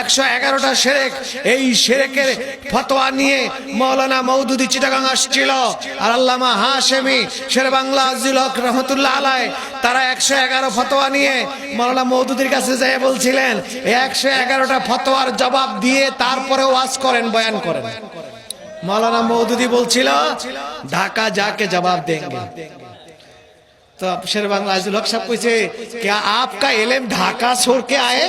একশো এগারোটা সেরেক। এই সেরেকের ফতোয়া নিয়ে মৌলানা মৌদুদি চিটাগাং আসছিল। আর আল্লামা শের বাংলা আজিল হক রহমতুল্লাহ আলাই তারা একশো এগারো ফতোয়া নিয়ে মৌলানা মৌদুদির কাছে যেয়ে বলছিলেন একশো এগারোটা ফতোয়ার জবাব দিয়ে তারপরে ওয়াজ করেন, বয়ান করেন। মৌলানা মৌদুদি বলছিল, ঢাকা যাকে জবাব দেখবে তো শের বাংলা আজিল হক সাহেব কইছে, কে আপকা এলেম ঢাকা সরকে আয়ে?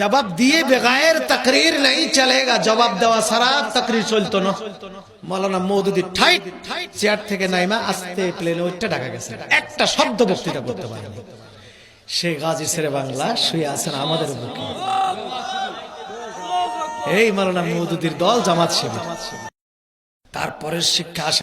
জবাব দিয়ে বেগায়ের তাকরির নেই, চলেগা। জবাব দেওয়া সারা তাকরির চলতো না। মৌলানা মৌদুদি ঠাইট, চেয়ার থেকে নাইমা আস্তে প্লেনে ওইটা ঢাকা গেছে। একটা শব্দ বক্তৃতা করতে পারেনি। সে গাজী ছেড়ে বাংলা শুয়ে আছেন আমাদের বুকে। এই মৌলানা মৌদুদির দল জামাত শিবির তারপরের শিক্ষা আসে